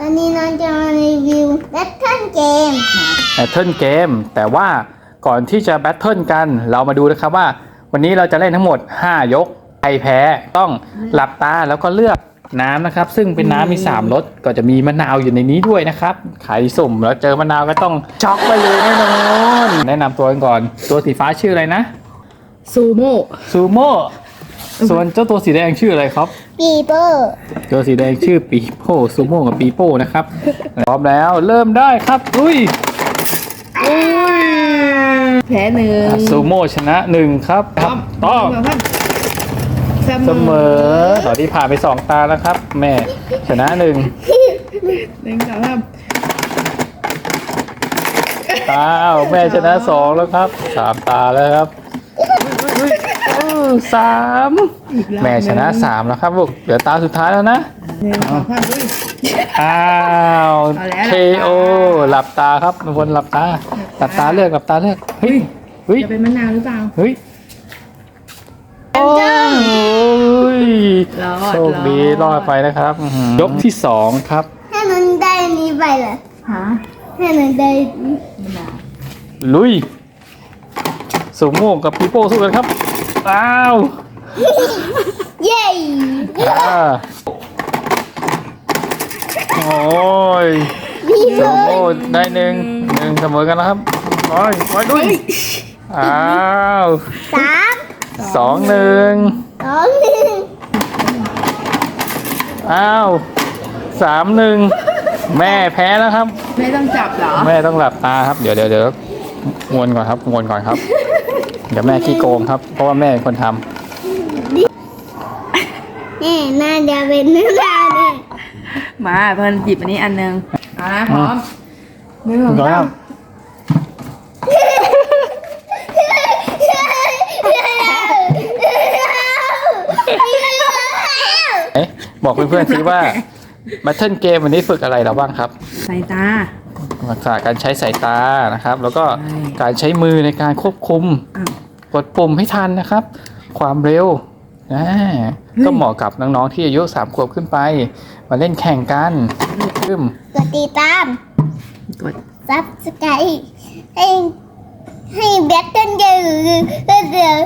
วันนี้น้องจะมารีวิวแบทเทิลเกมแบทเทิลเกมแต่ว่าก่อนที่จะแบทเทิลกันเรามาดูนะครับว่า วันนี้เราจะเล่นทั้งหมด 5 ยกใครแพ้ต้องหลับตาแล้วก็เลือกน้ำนะครับ ซึ่งเป็นน้ำมี3รสก็จะมีมะนาวอยู่ในนี้ด้วยนะครับใครสุ่มแล้วเจอมะนาวก็ต้องช็อกไปเลยแน่นอนแนะนำตัวกันก่อน ตัวสีฟ้าชื่ออะไรนะซูโม่ซูโม่ ส่วนเจ้าตัวสีแดงชื่ออะไรครับปีเปอร์ตัวสีแดงชื่อปีโป้ซูโม่กับปีโป้นะครับพร้อมแล้วเริ่มได้ครับอุ้ยอุ้ยแพ้หนึ่งซูโม่ชนะหนึ่งครับครับต้องเสเสมมออตอนที่ผ่านไปสองตาแล้วครับ แม่ชนะหนึ่งหนึ่งสองสามตาอ้าวแม่ชนะสองแล้วครับสามตาแล้วครับอุ้ยอู้ สามอีกรอบแม่ชนะสามแล้วครับลูกเดี๋ยวตาสุดท้ายแล้วนะหนึ่งสองสามอุ้ยอ้าวเอาแล้ว KO หลับตาครับทุกคนหลับตาหลับตาเลือกหลับตาเลือกเฮ้ยเฮ้ยจะเป็นมะนาวหรือเปล่าเฮ้ยโอ้ยรอดโชคดีรอดไปนะครับอื้อหือยกที่สองครับถ้าน้องได้อันนี้ไปล่ะฮะถ้าน้องได้มะนาวลุยสูโม่กับปีโป้สู้กันครับ อ้าวเย้อ่าโอ้ยปีเปสูอร์โม่ได้หนึ่งหนึ่งเสมอกันนะครับโอ้ยโอ้ยดุยอ้าวสามสองหนึ่งสองหนึ่งอ้าวสามหนึ่งแม่แพ้แล้วครับ ไม่ต้องจับเหรอ แม่ต้องหลับตาครับ เดี๋ยวเดี๋ยวเดี๋ยวงวนก่อนครับงวนก่อนครับ เดี๋ยวแม่ขี้โกงครับ เพราะว่าแม่เป็นคนทำแน่น่าจะเป็นเนื้อดาวเนี่ยมาเพิ่นหยิบอันนี้อันหนึงเอานะพร้อมหนึ่งสองก่อนคสารัมบเอ๊ะบอกเพื่อนๆสิว่ามาเทิลเกมวันนี้ฝึกอะไรเราบ้างครับสายตา ทักษะการใช้สายตานะครับ แล้วก็ใช่ การใช้มือในการควบคุม อ้าว กดปุ่มให้ทันนะครับ ความเร็วอ่าก็เหมาะกับน้องๆที่อายุสามขวบขึ้นไป มาเล่นแข่งกันซึมกดติดตามกดซับสไครต์ให้ให้แบทเทิลเกมเดี๋ยวเดี๋ยว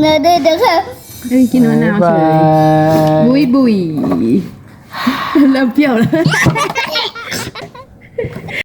เดี๋ยวเดี๋ยวเดี๋ยวครับเอ้ยกินมะนาวเฉยบ๊ายบายบุยบุยเริ่มเปรี้ยวแล้ว